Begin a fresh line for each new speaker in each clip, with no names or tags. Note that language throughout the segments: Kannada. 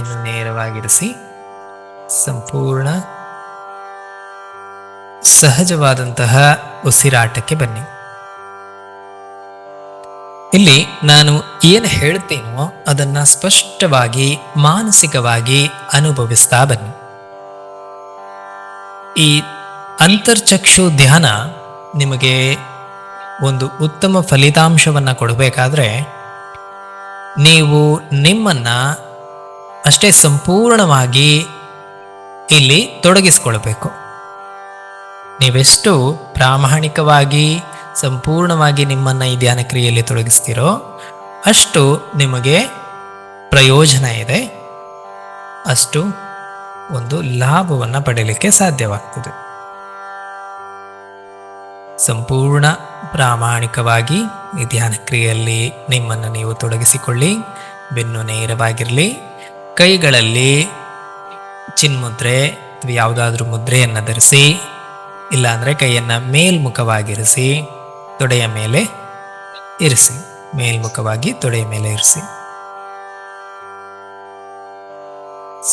ಬೆನ್ನು ನೇರವಾಗಿರಿಸಿ ಸಂಪೂರ್ಣ ಸಹಜವಾದಂತಹ ಉಸಿರಾಟಕ್ಕೆ ಬನ್ನಿ. ಇಲ್ಲಿ ನಾನು ಏನು ಹೇಳ್ತೀನೋ ಅದನ್ನ ಸ್ಪಷ್ಟವಾಗಿ, ಮಾನಸಿಕವಾಗಿ ಅನುಭವಿಸ್ತಾ ಬನ್ನಿ. ಈ ಅಂತರ್ಚಕ್ಷು ಧ್ಯಾನ ನಿಮಗೆ ಒಂದು ಉತ್ತಮ ಫಲಿತಾಂಶವನ್ನು ಕೊಡಬೇಕಾದ್ರೆ, ನೀವು ನಿಮ್ಮನ್ನ ಅಷ್ಟೇ ಸಂಪೂರ್ಣವಾಗಿ ಇಲ್ಲಿ ತೊಡಗಿಸ್ಕೊಳ್ಬೇಕು ನೀವೆಷ್ಟು ಪ್ರಾಮಾಣಿಕವಾಗಿ, ಸಂಪೂರ್ಣವಾಗಿ ನಿಮ್ಮನ್ನು ಈ ಧ್ಯಾನ ಕ್ರಿಯೆಯಲ್ಲಿ ತೊಡಗಿಸ್ತೀರೋ ಅಷ್ಟು ನಿಮಗೆ ಪ್ರಯೋಜನ ಇದೆ. ಅಷ್ಟು ಒಂದು ಲಾಭವನ್ನು ಪಡೆಯಲಿಕ್ಕೆ ಸಾಧ್ಯವಾಗ್ತದೆ. ಸಂಪೂರ್ಣ ಪ್ರಾಮಾಣಿಕವಾಗಿ ಈ ಧ್ಯಾನ ಕ್ರಿಯೆಯಲ್ಲಿ ನಿಮ್ಮನ್ನು ನೀವು ತೊಡಗಿಸಿಕೊಳ್ಳಿ, ಬೆನ್ನು ನೇರವಾಗಿರಲಿ ಕೈಗಳಲ್ಲಿ ಚಿನ್ಮುದ್ರೆ ಅಥವಾ ಯಾವುದಾದ್ರೂ ಮುದ್ರೆಯನ್ನು ಧರಿಸಿ, ಇಲ್ಲಾಂದರೆ ಕೈಯನ್ನು ಮೇಲ್ಮುಖವಾಗಿರಿಸಿ, ತೊಡೆಯ ಮೇಲೆ ಇರಿಸಿ, ಮೇಲ್ಮುಖವಾಗಿ ತೊಡೆಯ ಮೇಲೆ ಇರಿಸಿ.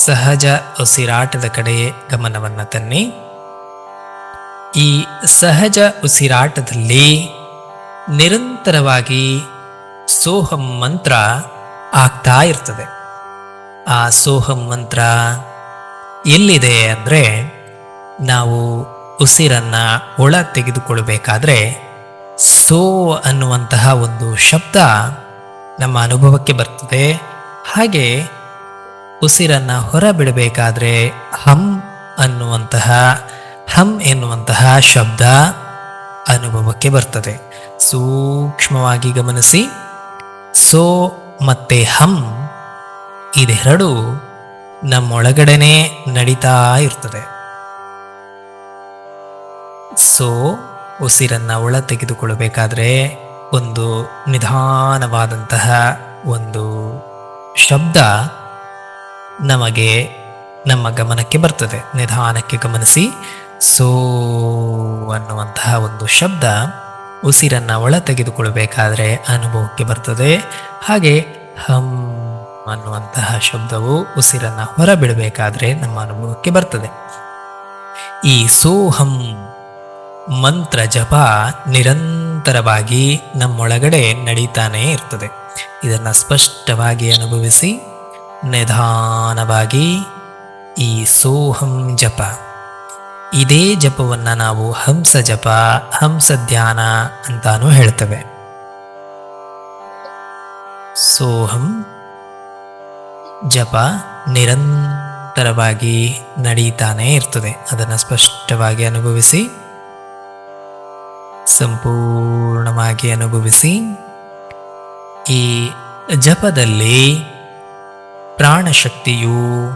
ಸಹಜ ಉಸಿರಾಟದ ಕಡೆ ಗಮನವನ್ನು ತನ್ನಿ. ಈ ಸಹಜ ಉಸಿರಾಟದಲ್ಲಿ ನಿರಂತರವಾಗಿ ಸೋಹಂ ಮಂತ್ರ ಆಗ್ತಾ ಇರ್ತದೆ. ಆ ಸೋಹಂ ಮಂತ್ರ ಎಲ್ಲಿದೆ ಅಂದರೆ ನಾವು ಉಸಿರನ್ನ ಒಳ ತೆಗೆದುಕೊಳ್ಳಬೇಕಾದ್ರೆ ಸೋ ಅನ್ನುವಂತಹ ಒಂದು ಶಬ್ದ ನಮ್ಮ ಅನುಭವಕ್ಕೆ ಬರ್ತದೆ. ಹಾಗೆ ಉಸಿರನ್ನ ಹೊರ ಬಿಡಬೇಕಾದ್ರೆ ಹಂ ಅನ್ನುವಂತಹ, ಹಂ ಎನ್ನುವಂತಹ ಶಬ್ದ ಅನುಭವಕ್ಕೆ ಬರ್ತದೆ. ಸೂಕ್ಷ್ಮವಾಗಿ ಗಮನಿಸಿ. ಸೋ ಮತ್ತೆ ಹಂ ಇದೆರಡು ನಮ್ಮೊಳಗಡೆನೆ ನಡೀತಾ ಇರ್ತದೆ. ಸೊ, ಉಸಿರನ್ನು ಒಳ ತೆಗೆದುಕೊಳ್ಳಬೇಕಾದ್ರೆ ಒಂದು ನಿಧಾನವಾದಂತಹ ಒಂದು ಶಬ್ದ ನಮಗೆ ನಮ್ಮ ಗಮನಕ್ಕೆ ಬರ್ತದೆ. ನಿಧಾನಕ್ಕೆ ಗಮನಿಸಿ. ಸೋ ಅನ್ನುವಂತಹ ಒಂದು ಶಬ್ದ ಉಸಿರನ್ನು ಒಳ ತೆಗೆದುಕೊಳ್ಳಬೇಕಾದ್ರೆ ಅನುಭವಕ್ಕೆ ಬರ್ತದೆ. ಹಾಗೆ ಹಂ ಅನ್ನುವಂತಹ ಶಬ್ದವು ಉಸಿರನ್ನ ಹೊರ ಬಿಡಬೇಕಾದ್ರೆ ನಮ್ಮ ಅನುಭವಕ್ಕೆ ಬರ್ತದೆ. ಈ ಸೋಹಂ ಮಂತ್ರ ಜಪ ನಿರಂತರವಾಗಿ ನಮ್ಮೊಳಗಡೆ ನಡೀತಾನೇ ಇರ್ತದೆ. ಇದನ್ನು ಸ್ಪಷ್ಟವಾಗಿ ಅನುಭವಿಸಿ ನಿಧಾನವಾಗಿ ಈ ಸೋಹಂ ಜಪ. ಇದೇ ಜಪವನ್ನು ನಾವು ಹಂಸ ಜಪ, ಹಂಸ ಧ್ಯಾನ ಅಂತಾನೂ ಹೇಳ್ತೇವೆ. ಸೋಹಂ ಜಪ ನಿರಂತರವಾಗಿ ನಡೀತಾನೇ ಇರ್ತದೆ. ಅದನ್ನು ಸ್ಪಷ್ಟವಾಗಿ ಅನುಭವಿಸಿ, ಸಂಪೂರ್ಣವಾಗಿ ಅನುಭವಿಸಿ, ಈ ಜಪದಲ್ಲಿ ಪ್ರಾಣಶಕ್ತಿಯು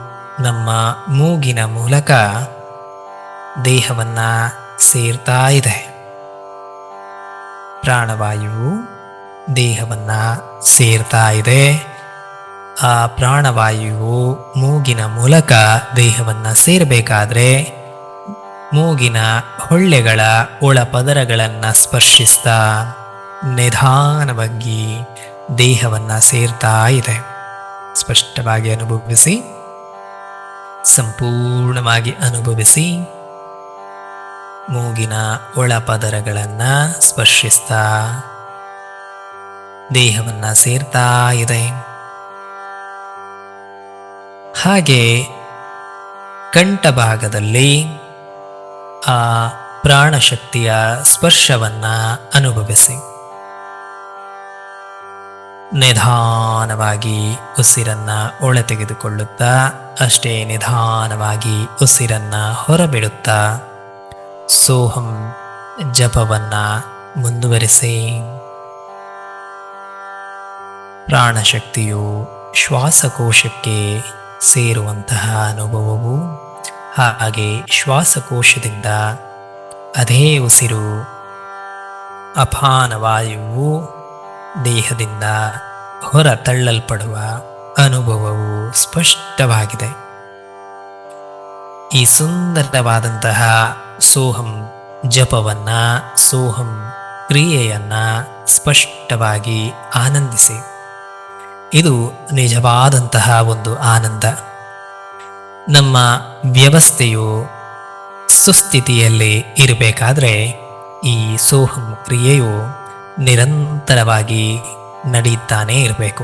ನಮ್ಮ ಮೂಗಿನ ಮೂಲಕ ದೇಹವನ್ನು ಸೇರ್ತಾ ಇದೆ. ಪ್ರಾಣವಾಯುವು ದೇಹವನ್ನು ಸೇರ್ತಾ ಇದೆ. ಆ ಪ್ರಾಣವಾಯುವು ಮೂಗಿನ ಮೂಲಕ ದೇಹವನ್ನು ಸೇರಬೇಕಾದ್ರೆ ಮೂಗಿನ ಹೊಳ್ಳೆಗಳ ಒಳಪದರಗಳನ್ನು ಸ್ಪರ್ಶಿಸ್ತಾ ನಿಧಾನವಾಗಿ ದೇಹವನ್ನು ಸೇರ್ತಾ ಇದೆ. ಸ್ಪಷ್ಟವಾಗಿ ಅನುಭವಿಸಿ, ಸಂಪೂರ್ಣವಾಗಿ ಅನುಭವಿಸಿ ಮೂಗಿನ ಒಳಪದರಗಳನ್ನು ಸ್ಪರ್ಶಿಸ್ತಾ ದೇಹವನ್ನು ಸೇರ್ತಾ ಇದೆ. ಹಾಗೆ ಕಂಠಭಾಗದಲ್ಲಿ ಆ ಪ್ರಾಣಶಕ್ತಿಯ ಸ್ಪರ್ಶವನ್ನ ಅನುಭವಿಸಿ. ನಿಧಾನವಾಗಿ ಉಸಿರನ್ನ ಒಳ ತೆಗೆದುಕೊಳ್ಳುತ್ತಾ ಅಷ್ಟೇ ನಿಧಾನವಾಗಿ ಉಸಿರನ್ನ ಹೊರಬಿಡುತ್ತಾ, ಸೋಹಂ ಜಪವನ್ನ ಮುಂದುವರಿಸಿ. ಪ್ರಾಣಶಕ್ತಿಯು ಶ್ವಾಸಕೋಶಕ್ಕೆ ಸೇರುವಂತಹ ಅನುಭವವು ಹಾಗೆ ಶ್ವಾಸಕೋಶದಿಂದ ಅದೇ ಉಸಿರು, ಅಪಾನ ವಾಯುವು ದೇಹದಿಂದ ಹೊರ ತಳ್ಳಲ್ಪಡುವ ಅನುಭವವು ಸ್ಪಷ್ಟವಾಗಿದೆ. ಈ ಸುಂದರವಾದಂತಹ ಸೋಹಂ ಜಪವನ್ನ, ಸೋಹಂ ಕ್ರಿಯೆಯನ್ನು ಸ್ಪಷ್ಟವಾಗಿ ಆನಂದಿಸಿ. ಇದು ನಿಜವಾದಂತಹ ಒಂದು ಆನಂದ. ನಮ್ಮ ವ್ಯವಸ್ಥೆಯು ಸುಸ್ಥಿತಿಯಲ್ಲಿ ಇರಬೇಕಾದ್ರೆ ಈ ಸೋಹಂ ಕ್ರಿಯೆಯು ನಿರಂತರವಾಗಿ ನಡೆಯುತ್ತಾನೇ ಇರಬೇಕು.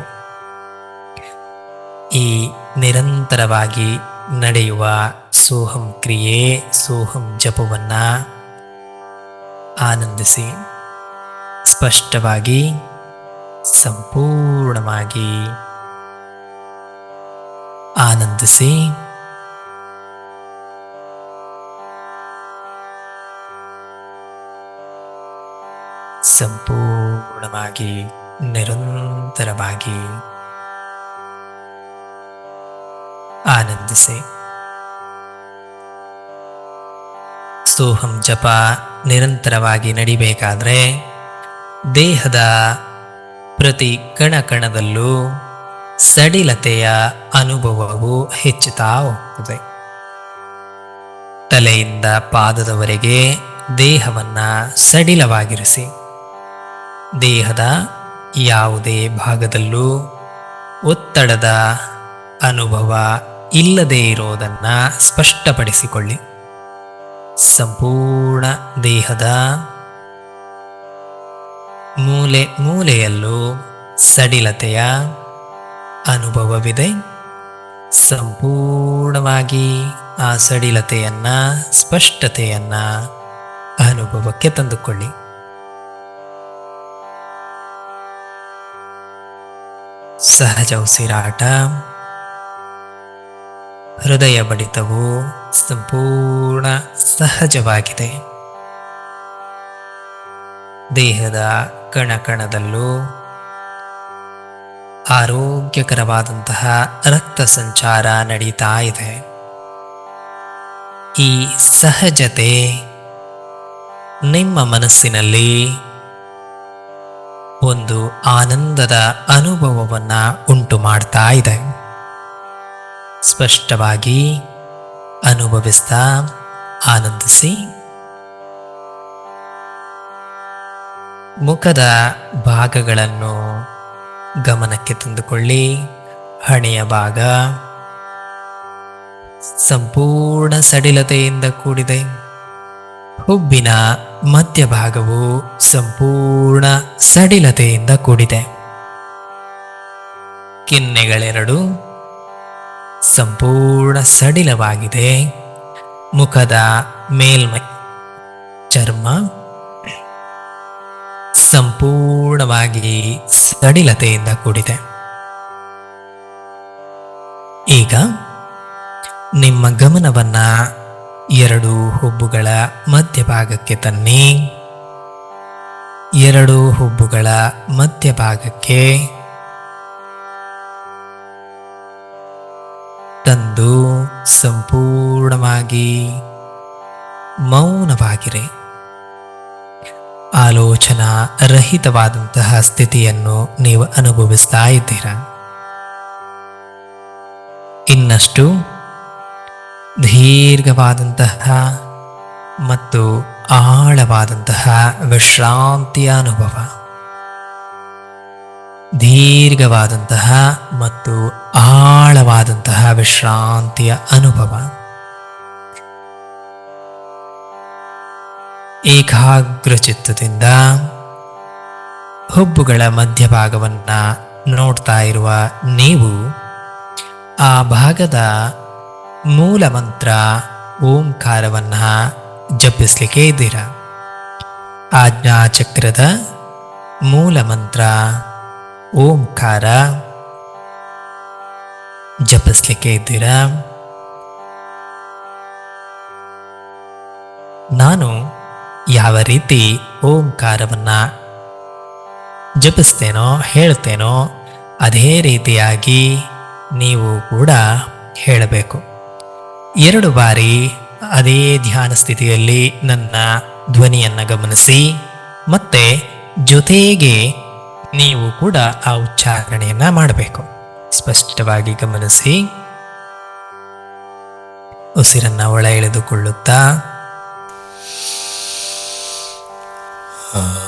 ಈ ನಿರಂತರವಾಗಿ ನಡೆಯುವ ಸೋಹಂ ಕ್ರಿಯೆ, ಸೋಹಂ ಜಪವನ್ನು ಆನಂದಿಸಿ, ಸ್ಪಷ್ಟವಾಗಿ ಸಂಪೂರ್ಣವಾಗಿ ಆನಂದಿಸಿ. ಸಂಪೂರ್ಣವಾಗಿ ನಿರಂತರವಾಗಿ ಆನಂದಿಸಿ. ಸೋಹಂ ಜಪ ನಿರಂತರವಾಗಿ ನಡಿಬೇಕಾದ್ರೆ ದೇಹದ ಪ್ರತಿ ಕಣ ಕಣದಲ್ಲೂ ಸಡಿಲತೆಯ ಅನುಭವವು ಹೆಚ್ಚುತ್ತಾ ಹೋಗ್ತದೆ. ತಲೆಯಿಂದ ಪಾದದವರೆಗೆ ದೇಹವನ್ನ ಸಡಿಲವಾಗಿರಿಸಿ. ದೇಹದ ಯಾವುದೇ ಭಾಗದಲ್ಲೂ ಒತ್ತಡದ ಅನುಭವ ಇಲ್ಲದೇ ಇರೋದನ್ನು ಸ್ಪಷ್ಟಪಡಿಸಿಕೊಳ್ಳಿ. ಸಂಪೂರ್ಣ ದೇಹದ ಮೂಲೆ ಮೂಲೆಯಲ್ಲೂ ಸಡಿಲತೆಯ ಅನುಭವವಿದೆ. ಸಂಪೂರ್ಣವಾಗಿ ಆ ಸಡಿಲತೆಯನ್ನ, ಸ್ಪಷ್ಟತೆಯನ್ನ ಅನುಭವಕ್ಕೆ ತಂದುಕೊಳ್ಳಿ. ಸಹಜ ಉಸಿರಾಟ ಹೃದಯ ಬಡಿತವು ಸಂಪೂರ್ಣ ಸಹಜವಾಗಿದೆ. ದೇಹದ ಕಣಕಣದಲ್ಲೂ ಆರೋಗ್ಯಕರವಾದಂತಹ ರಕ್ತ ಸಂಚಾರ ನಡೀತಾ ಇದೆ. ಈ ಸಹಜತೆ ನಿಮ್ಮ ಮನಸ್ಸಿನಲ್ಲಿ ಒಂದು ಆನಂದದ ಅನುಭವವನ್ನ ಉಂಟು ಮಾಡ್ತಾ ಇದೆ. ಸ್ಪಷ್ಟವಾಗಿ ಅನುಭವಿಸ್ತಾ ಆನಂದಿಸಿ. ಮುಖದ ಭಾಗಗಳನ್ನು ಗಮನಕ್ಕೆ ತಂದುಕೊಳ್ಳಿ. ಹಣೆಯ ಭಾಗ ಸಂಪೂರ್ಣ ಸಡಿಲತೆಯಿಂದ ಕೂಡಿದೆ. ಹುಬ್ಬಿನ ಮಧ್ಯಭಾಗವು ಸಂಪೂರ್ಣ ಸಡಿಲತೆಯಿಂದ ಕೂಡಿದೆ. ಕಿನ್ನೆಗಳೆರಡು ಸಂಪೂರ್ಣ ಸಡಿಲವಾಗಿದೆ. ಮುಖದ ಮೇಲ್ಮೈ ಚರ್ಮ ಸಂಪೂರ್ಣವಾಗಿ ಸಡಿಲತೆಯಿಂದ ಕೂಡಿದೆ. ಈಗ ನಿಮ್ಮ ಗಮನವನ್ನ ಎರಡು ಹುಬ್ಬುಗಳ ಮಧ್ಯಭಾಗಕ್ಕೆ ತನ್ನಿ. ಎರಡು ಹುಬ್ಬುಗಳ ಮಧ್ಯಭಾಗಕ್ಕೆ ತಂದು ಸಂಪೂರ್ಣವಾಗಿ ಮೌನವಾಗಿರಿ. ಆಲೋಚನಾ ರಹಿತವಾದಂತಹ ಸ್ಥಿತಿಯನ್ನು ನೀವು ಅನುಭವಿಸ್ತಾ ಇದ್ದೀರಾ? ಇನ್ನಷ್ಟು ದೀರ್ಘವಾದಂತಹ ಮತ್ತು ಆಳವಾದಂತಹ ವಿಶ್ರಾಂತಿಯ ಅನುಭವ. ದೀರ್ಘವಾದಂತಹ ಮತ್ತು ಆಳವಾದಂತಹ ವಿಶ್ರಾಂತಿಯ ಅನುಭವ. ಏಕಾಗ್ರ ಚಿತ್ತದಿಂದ ಹುಬ್ಬುಗಳ ಮಧ್ಯಭಾಗವನ್ನು ನೋಡ್ತಾ ಇರುವ ನೀವು ಆ ಭಾಗದ ಮೂಲ ಮಂತ್ರ ಓಂಕಾರವನ್ನು ಜಪಿಸ್ಲಿಕ್ಕೆ ಇದ್ದೀರ? ಆಜ್ಞಾಚಕ್ರದ ಮೂಲ ಮಂತ್ರ ಓಂಕಾರ ಜಪಿಸ್ಲಿಕ್ಕೆ ಇದ್ದೀರ? ನಾನು ಯಾವ ರೀತಿ ಓಂಕಾರವನ್ನು ಜಪಿಸ್ತೇನೋ, ಹೇಳ್ತೇನೋ, ಅದೇ ರೀತಿಯಾಗಿ ನೀವು ಕೂಡ ಹೇಳಬೇಕು. ಎರಡು ಬಾರಿ ಅದೇ ಧ್ಯಾನ ಸ್ಥಿತಿಯಲ್ಲಿ ನನ್ನ ಧ್ವನಿಯನ್ನು ಗಮನಿಸಿ, ಮತ್ತೆ ಜೊತೆಗೆ ನೀವು ಕೂಡ ಆ ಉಚ್ಚಾರಣೆಯನ್ನು ಮಾಡಬೇಕು. ಸ್ಪಷ್ಟವಾಗಿ ಗಮನಿಸಿ. ಉಸಿರನ್ನು ಒಳ ಎಳೆದುಕೊಳ್ಳುತ್ತಾ ಈ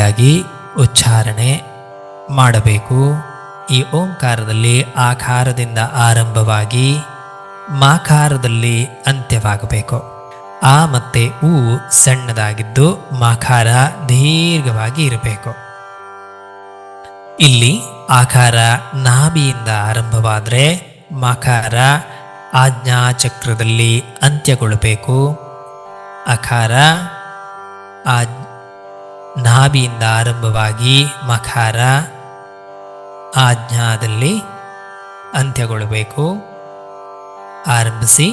ರೀತಿಯಾಗಿ ಉಚ್ಚಾರಣೆ ಮಾಡಬೇಕು. ಈ ಓಂಕಾರದಲ್ಲಿ ಆಕಾರದಿಂದ ಆರಂಭವಾಗಿ ಮಾಕಾರದಲ್ಲಿ ಅಂತ್ಯವಾಗಬೇಕು. ಆ ಮತ್ತೆ ಊ ಸಣ್ಣದಾಗಿದ್ದು ಮಾಕಾರ ದೀರ್ಘವಾಗಿ ಇರಬೇಕು. ಇಲ್ಲಿ ಆಕಾರ ನಾಭಿಯಿಂದ ಆರಂಭವಾದರೆ ಮಾಕಾರ ಆಜ್ಞಾಚಕ್ರದಲ್ಲಿ ಅಂತ್ಯಗೊಳ್ಳಬೇಕು. ಅಕಾರ ಆಜ್ ನಾಭಿಯಿಂದ ಆರಂಭವಾಗಿ ಮಖಾರ ಆಜ್ಞಾದಲ್ಲಿ ಅಂತ್ಯಗೊಳ್ಳಬೇಕು. ಆರಂಭಿಸಿ.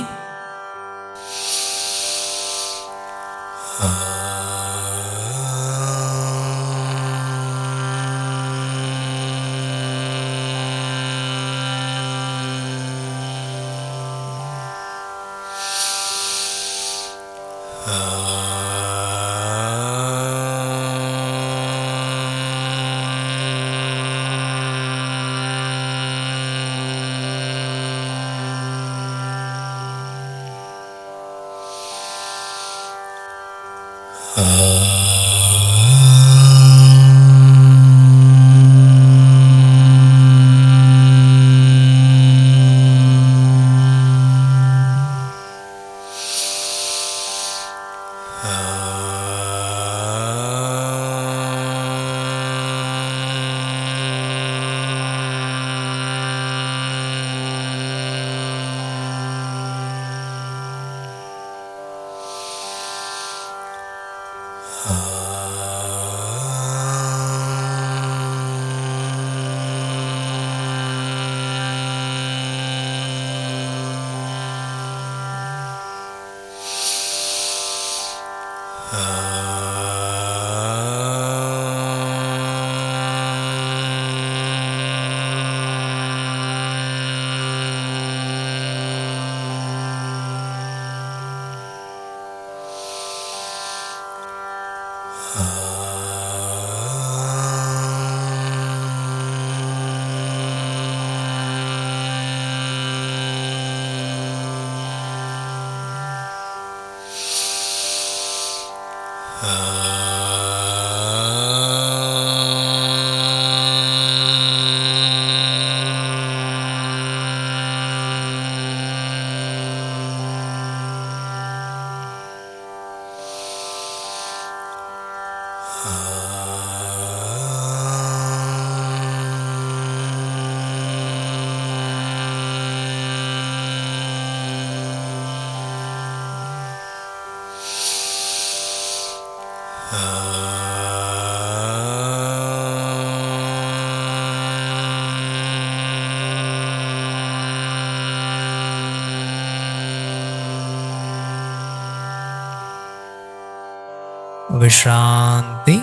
ವಿಶ್ರಾಂತಿ,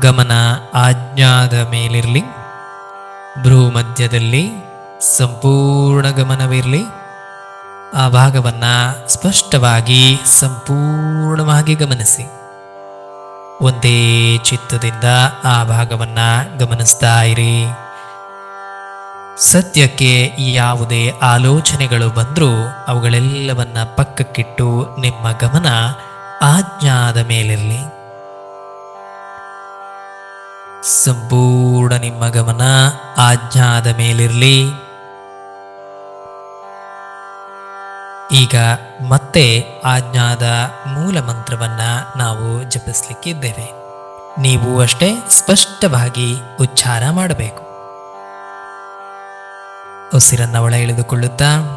ಗಮನ ಆಜ್ಞಾದ ಮೇಲಿರಲಿ. ಭ್ರೂ ಮಧ್ಯದಲ್ಲಿ ಸಂಪೂರ್ಣ ಗಮನವಿರಲಿ. ಆ ಭಾಗವನ್ನು ಸ್ಪಷ್ಟವಾಗಿ ಸಂಪೂರ್ಣವಾಗಿ ಗಮನಿಸಿ. ಒಂದೇ ಚಿತ್ತದಿಂದ ಆ ಭಾಗವನ್ನು ಗಮನಿಸ್ತಾ ಇರಿ. ಸದ್ಯಕ್ಕೆ ಯಾವುದೇ ಆಲೋಚನೆಗಳು ಬಂದರೂ ಅವುಗಳೆಲ್ಲವನ್ನ ಪಕ್ಕಕ್ಕಿಟ್ಟು ನಿಮ್ಮ ಗಮನ ಆಜ್ಞಾದ ಮೇಲಿರಲಿ. ಸಂಪೂರ್ಣ ನಿಮ್ಮ ಗಮನ ಆಜ್ಞಾದ ಮೇಲಿರಲಿ. ಈಗ ಮತ್ತೆ ಆಜ್ಞಾದ ಮೂಲ ಮಂತ್ರವನ್ನ ನಾವು ಜಪಿಸಲಿಕ್ಕಿದ್ದೇವೆ. ನೀವು ಅಷ್ಟೇ ಸ್ಪಷ್ಟವಾಗಿ ಉಚ್ಚಾರ ಮಾಡಬೇಕು. ಉಸಿರನ್ನ ಒಳ ಎಳೆದುಕೊಳ್ಳುತ್ತಾ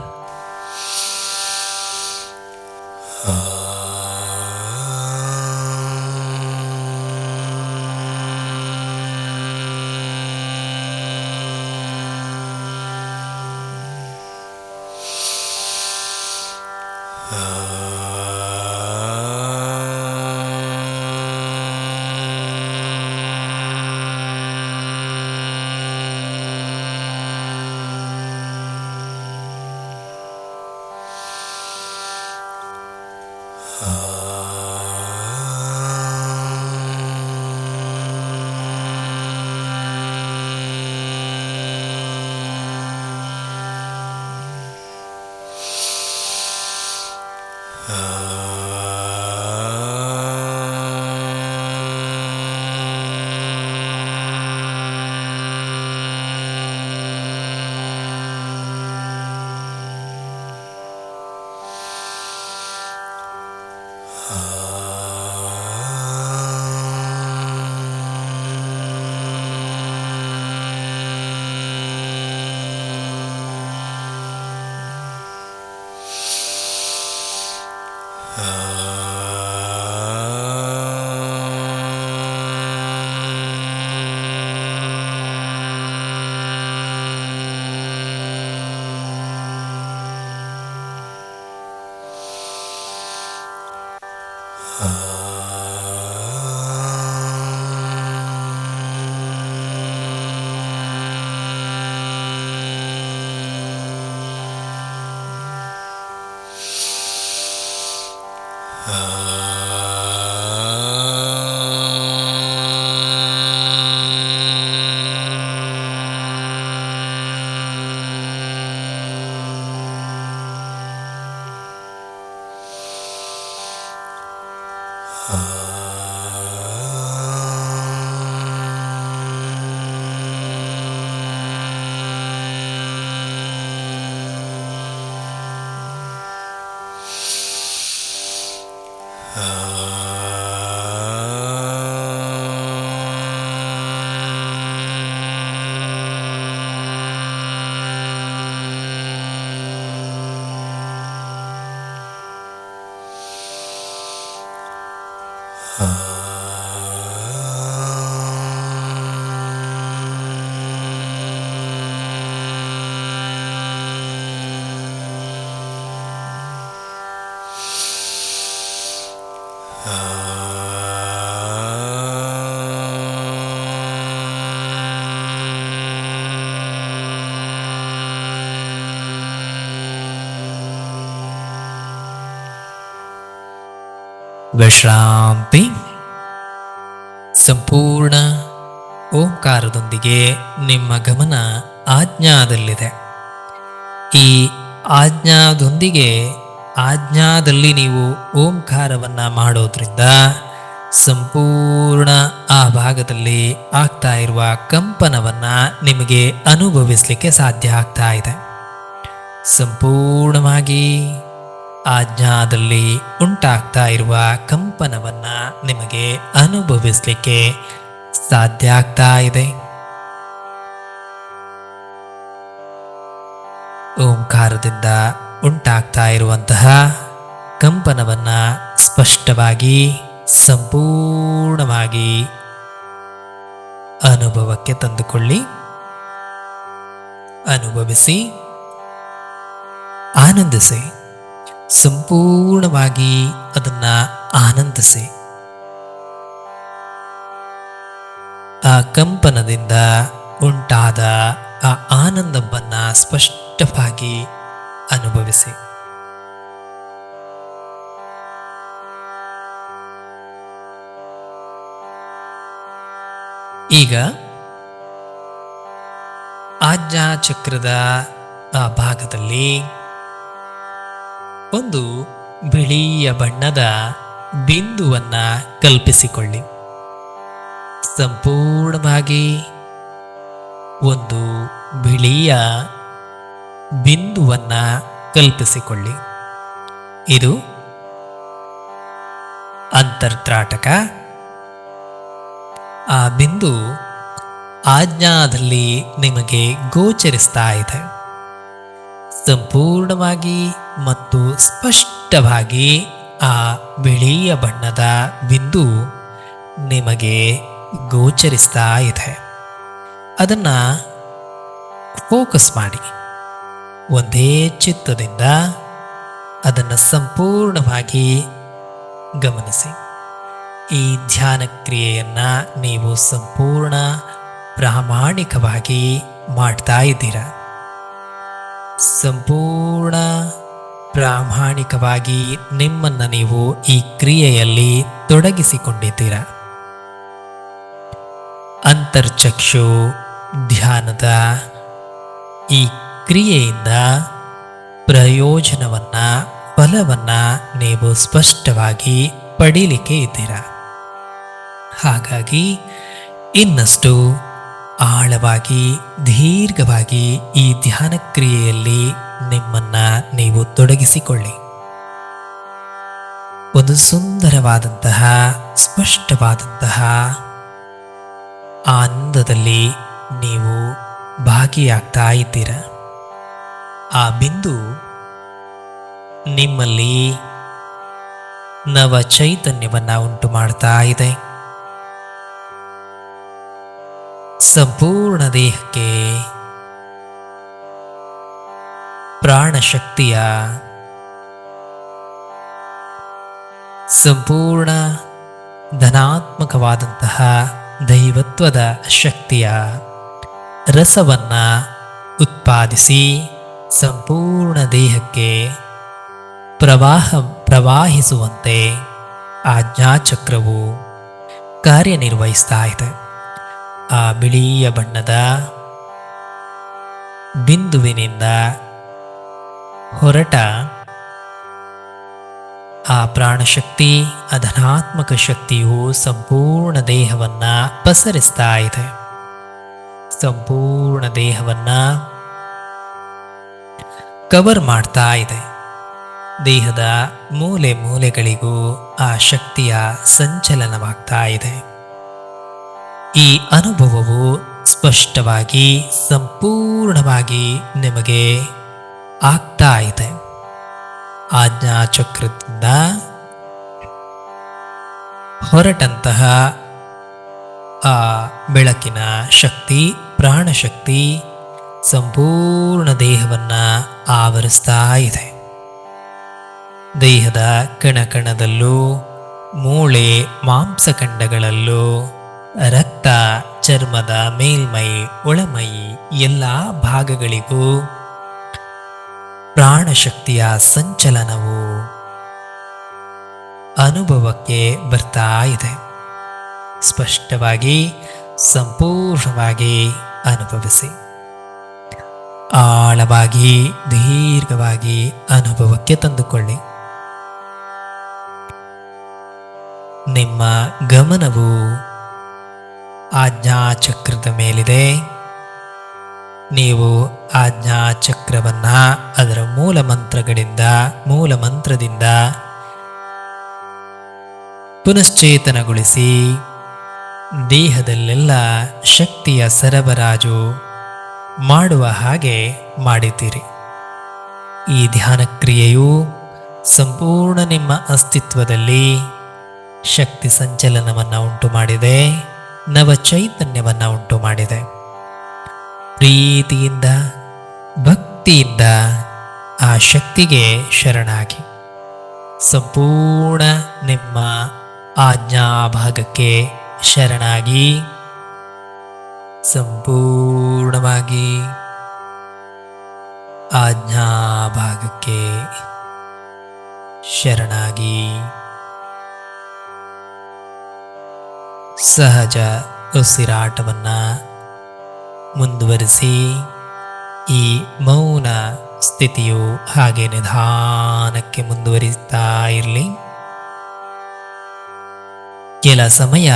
Uh, Uh. ವಿಶ್ರಾಂತಿ ಸಂಪೂರ್ಣ ಓಂಕಾರದೊಂದಿಗೆ ನಿಮ್ಮ ಗಮನ ಆಜ್ಞಾದಲ್ಲಿದೆ. ಈ ಆಜ್ಞಾದೊಂದಿಗೆ, ಆಜ್ಞಾದಲ್ಲಿ ನೀವು ಓಂಕಾರವನ್ನು ಮಾಡೋದ್ರಿಂದ ಸಂಪೂರ್ಣ ಆ ಭಾಗದಲ್ಲಿ ಆಗ್ತಾ ಇರುವ ಕಂಪನವನ್ನು ನಿಮಗೆ ಅನುಭವಿಸಲಿಕ್ಕೆ ಸಾಧ್ಯ ಆಗ್ತಾ ಇದೆ. ಸಂಪೂರ್ಣವಾಗಿ ಆಜ್ಞಾದಲ್ಲಿ ಉಂಟಾಗ್ತಾ ಇರುವ ಕಂಪನವನ್ನ ನಿಮಗೆ ಅನುಭವಿಸಲಿಕ್ಕೆ ಸಾಧ್ಯ ಆಗ್ತಾ ಇದೆ. ಓಂಕಾರದಿಂದ ಉಂಟಾಗ್ತಾ ಇರುವಂತಹ ಕಂಪನವನ್ನ ಸ್ಪಷ್ಟವಾಗಿ, ಸಂಪೂರ್ಣವಾಗಿ ಅನುಭವಕ್ಕೆ ತಂದುಕೊಳ್ಳಿ. ಅನುಭವಿಸಿ, ಆನಂದಿಸಿ. ಸಂಪೂರ್ಣವಾಗಿ ಅದನ್ನ ಆನಂದಿಸಿ. ಆ ಕಂಪನದಿಂದ ಉಂಟಾದ ಆ ಆನಂದವನ್ನ ಸ್ಪಷ್ಟವಾಗಿ ಅನುಭವಿಸಿ. ಈಗ ಆಜ್ಞಾ ಚಕ್ರದ ಆ ಭಾಗದಲ್ಲಿ ಒಂದು ಬಿಳಿಯ ಬಣ್ಣದ ಬಿಂದುವನ್ನ ಕಲ್ಪಿಸಿಕೊಳ್ಳಿ. ಸಂಪೂರ್ಣವಾಗಿ ಒಂದು ಬಿಳಿಯ ಬಿಂದುವನ್ನ ಕಲ್ಪಿಸಿಕೊಳ್ಳಿ. ಇದು ಅಂತರ್ತ್ರಾಟಕ. ಆ ಬಿಂದು ಆಜ್ಞಾದಲ್ಲಿ ನಿಮಗೆ ಗೋಚರಿಸ್ತಾ ಇದೆ. ಸಂಪೂರ್ಣವಾಗಿ ಮತ್ತು ಸ್ಪಷ್ಟವಾಗಿ ಆ ಬಿಳಿಯ ಬಣ್ಣದ ಬಿಂದು ನಿಮಗೆ ಗೋಚರಿಸ್ತಾ ಇದೆ. ಅದನ್ನು ಫೋಕಸ್ ಮಾಡಿ. ಒಂದೇ ಚಿತ್ತದಿಂದ ಅದನ್ನು ಸಂಪೂರ್ಣವಾಗಿ ಗಮನಿಸಿ. ಈ ಧ್ಯಾನ ಕ್ರಿಯೆಯನ್ನು ನೀವು ಸಂಪೂರ್ಣ ಪ್ರಾಮಾಣಿಕವಾಗಿ ಮಾಡ್ತಾ ಇದ್ದೀರಾ? ಸಂಪೂರ್ಣ ಪ್ರಾಮಾಣಿಕವಾಗಿ ನಿಮ್ಮನ್ನು ನೀವು ಈ ಕ್ರಿಯೆಯಲ್ಲಿ ತೊಡಗಿಸಿಕೊಂಡಿದ್ದೀರ? ಅಂತರ್ಚಕ್ಷು ಧ್ಯಾನದ ಈ ಕ್ರಿಯೆಯಿಂದ ಪ್ರಯೋಜನವನ್ನ, ಫಲವನ್ನು ನೀವು ಸ್ಪಷ್ಟವಾಗಿ ಪಡೀಲಿಕ್ಕೆ ಇದ್ದೀರಾ? ಹಾಗಾಗಿ ಇನ್ನಷ್ಟು ಆಳವಾಗಿ, ದೀರ್ಘವಾಗಿ ಈ ಧ್ಯಾನ ಕ್ರಿಯೆಯಲ್ಲಿ ನಿಮ್ಮನ್ನ ನೀವು ತೊಡಗಿಸಿಕೊಳ್ಳಿ. ಒಂದು ಸುಂದರವಾದಂತಹ, ಸ್ಪಷ್ಟವಾದಂತಹ ಆನಂದದಲ್ಲಿ ನೀವು ಭಾಗಿಯಾಗ್ತಾ ಇದ್ದೀರ? ಆ ಬಿಂದು ನಿಮ್ಮಲ್ಲಿ ನವ ಚೈತನ್ಯವನ್ನು ಉಂಟು ಮಾಡ್ತಾ ಇದೆ. ಸಂಪೂರ್ಣ ದೇಹಕ್ಕೆ ಪ್ರಾಣಶಕ್ತಿಯ ಸಂಪೂರ್ಣ ಧನಾತ್ಮಕವಾದಂತಹ ದೈವತ್ವದ ಶಕ್ತಿಯ ರಸವನ್ನು ಉತ್ಪಾದಿಸಿ ಸಂಪೂರ್ಣ ದೇಹಕ್ಕೆ ಪ್ರವಾಹ ಪ್ರವಾಹಿಸುವಂತೆ ಆಜ್ಞಾಚಕ್ರವು ಕಾರ್ಯನಿರ್ವಹಿಸ್ತಾ ಇದೆ. ಆ ಬಿಳಿಯ ಬಣ್ಣದ ಬಿಂದುವಿನಿಂದ ಹೊರಟ ಆ ಪ್ರಾಣಶಕ್ತಿ ಅಧನಾತ್ಮಕ ಶಕ್ತಿಯು ಸಂಪೂರ್ಣ ದೇಹವನ್ನು ಪಸರಿಸ್ತಾ ಇದೆ. ಸಂಪೂರ್ಣ ದೇಹವನ್ನು ಕವರ್ ಮಾಡ್ತಾ ಇದೆ. ದೇಹದ ಮೂಲೆ ಮೂಲೆಗಳಿಗೂ ಆ ಶಕ್ತಿಯ ಸಂಚಲನವಾಗ್ತಾ ಇದೆ. ಈ ಅನುಭವವು ಸ್ಪಷ್ಟವಾಗಿ, ಸಂಪೂರ್ಣವಾಗಿ ನಿಮಗೆ ಆಗ್ತಾ ಇದೆ. ಆಜ್ಞಾಚಕ್ರದಿಂದ ಹೊರಟಂತಹ ಆ ಬೆಳಕಿನ ಶಕ್ತಿ, ಪ್ರಾಣಶಕ್ತಿ ಸಂಪೂರ್ಣ ದೇಹವನ್ನು ಆವರಿಸ್ತಾ ಇದೆ. ದೇಹದ ಕಣಕಣದಲ್ಲೂ, ಮೂಳೆ, ಮಾಂಸಖಂಡಗಳಲ್ಲೂ ರಕ್ತ, ಚರ್ಮದ ಮೇಲ್ಮೈ, ಒಳಮೈ ಎಲ್ಲ ಭಾಗಗಳಿಗೂ ಪ್ರಾಣಶಕ್ತಿಯ ಸಂಚಲನವು ಅನುಭವಕ್ಕೆ ಬರ್ತಾ ಇದೆ. ಸ್ಪಷ್ಟವಾಗಿ, ಸಂಪೂರ್ಣವಾಗಿ ಅನುಭವಿಸಿ. ಆಳವಾಗಿ, ದೀರ್ಘವಾಗಿ ಅನುಭವಕ್ಕೆ ತಂದುಕೊಳ್ಳಿ. ನಿಮ್ಮ ಗಮನವು ಆಜ್ಞಾಚಕ್ರದ ಮೇಲಿದೆ. ನೀವು ಆಜ್ಞಾಚಕ್ರವನ್ನ ಅದರ ಮೂಲ ಮಂತ್ರಗಳಿಂದ ಮೂಲ ಮಂತ್ರದಿಂದ ಪುನಶ್ಚೇತನಗೊಳಿಸಿ, ದೇಹದಲ್ಲೆಲ್ಲ ಶಕ್ತಿಯ ಸರಬರಾಜು ಮಾಡುವ ಹಾಗೆ ಮಾಡಿದ್ದೀರಿ. ಈ ಧ್ಯಾನ ಕ್ರಿಯೆಯು ಸಂಪೂರ್ಣ ನಿಮ್ಮ ಅಸ್ತಿತ್ವದಲ್ಲಿ ಶಕ್ತಿ ಸಂಚಲನವನ್ನು ಉಂಟು ಮಾಡಿದೆ ನವ ಚೈತನ್ಯವನ್ನು ಉಂಟು ಮಾಡಿದೆ ಪ್ರೀತಿಯಿಂದ, ಭಕ್ತಿಯಿಂದ ಆ ಶಕ್ತಿಗೆ ಶರಣಾಗಿ. ಸಂಪೂರ್ಣ ನಿಮ್ಮ ಆಜ್ಞಾಭಾಗಕ್ಕೆ ಶರಣಾಗಿ. ಸಂಪೂರ್ಣವಾಗಿ ಆಜ್ಞಾಭಾಗಕ್ಕೆ ಶರಣಾಗಿ. ಸಹಜ ಉಸಿರಾಟವನ್ನು ಮುಂದುವರಿಸಿ ಈ ಮೌನ ಸ್ಥಿತಿಯು ಹಾಗೆ ನಿಧಾನಕ್ಕೆ ಮುಂದುವರಿಸ್ತಾ ಇರಲಿ. ಕೆಲ ಸಮಯ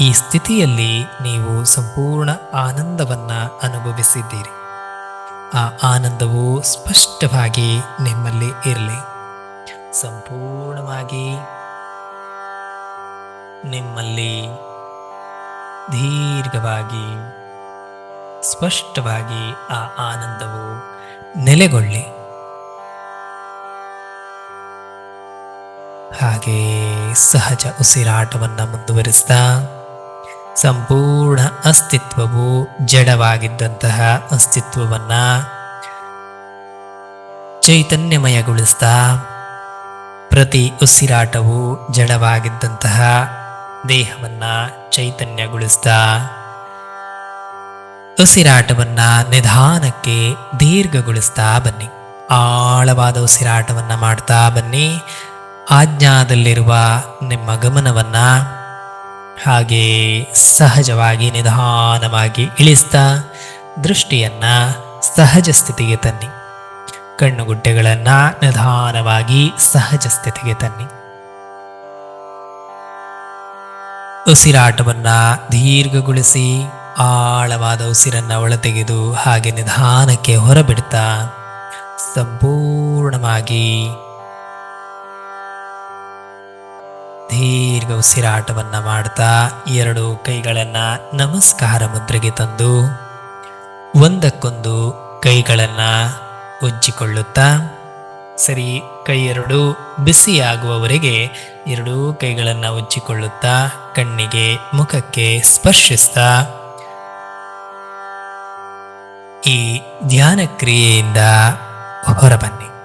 ಈ ಸ್ಥಿತಿಯಲ್ಲಿ ನೀವು ಸಂಪೂರ್ಣ ಆನಂದವನ್ನು ಅನುಭವಿಸಿದ್ದೀರಿ. ಆ ಆನಂದವು ಸ್ಪಷ್ಟವಾಗಿ ನಿಮ್ಮಲ್ಲಿ ಇರಲಿ. ಸಂಪೂರ್ಣವಾಗಿ ನಿಮ್ಮಲ್ಲಿ ದೀರ್ಘವಾಗಿ, ಸ್ಪಷ್ಟವಾಗಿ ಆ ಆನಂದವು ನೆಲೆಗೊಳ್ಳಿ. ಹಾಗೆ ಸಹಜ ಉಸಿರಾಟವನ್ನು ಮುಂದುವರಿಸ್ತಾ, ಸಂಪೂರ್ಣ ಅಸ್ತಿತ್ವವು ಜಡವಾಗಿದ್ದಂತಹ ಅಸ್ತಿತ್ವವನ್ನು ಚೈತನ್ಯಮಯಗೊಳಿಸ್ತಾ, ಪ್ರತಿ ಉಸಿರಾಟವು ಜಡವಾಗಿದ್ದಂತಹ ದೇಹವನ್ನ ಚೈತನ್ಯಗೊಳಿಸ್ತಾ ಉಸಿರಾಟವನ್ನ ನಿಧಾನಕ್ಕೆ ದೀರ್ಘಗೊಳಿಸ್ತಾ ಬನ್ನಿ. ಆಳವಾದ ಉಸಿರಾಟವನ್ನ ಮಾಡ್ತಾ ಬನ್ನಿ. ಆಜ್ಞಾದಲ್ಲಿರುವ ನಿಮ್ಮ ಗಮನವನ್ನ ಹಾಗೆ ಸಹಜವಾಗಿ ನಿಧಾನವಾಗಿ ಇಳಿಸ್ತಾ ದೃಷ್ಟಿಯನ್ನ ಸಹಜ ಸ್ಥಿತಿಗೆ ತನ್ನಿ. ಕಣ್ಣುಗುಡ್ಡೆಗಳನ್ನ ನಿಧಾನವಾಗಿ ಸಹಜ ಸ್ಥಿತಿಗೆ ತನ್ನಿ. ಉಸಿರಾಟವನ್ನ ದೀರ್ಘಗೊಳಿಸಿ ಆಳವಾದ ಉಸಿರನ್ನ ಒಳತೆಗೆದು ಹಾಗೆ ನಿಧಾನಕ್ಕೆ ಹೊರಬಿಡ್ತಾ ಸಂಪೂರ್ಣವಾಗಿ ದೀರ್ಘ ಉಸಿರಾಟವನ್ನ ಮಾಡ್ತಾ ಎರಡು ಕೈಗಳನ್ನ ನಮಸ್ಕಾರ ಮುದ್ರೆಗೆ ತಂದು ಒಂದಕ್ಕೊಂದು ಕೈಗಳನ್ನ ಉಜ್ಜಿಕೊಳ್ಳುತ್ತಾ ಸರಿ, ಕೈ ಎರಡು ಬಿಸಿಯಾಗುವವರೆಗೆ ಎರಡೂ ಕೈಗಳನ್ನು ಉಜ್ಜಿಕೊಳ್ಳುತ್ತಾ ಕಣ್ಣಿಗೆ ಮುಖಕ್ಕೆ ಸ್ಪರ್ಶಿಸ್ತಾ ಈ ಧ್ಯಾನ ಕ್ರಿಯೆಯಿಂದ ಹೊರಬನ್ನಿ.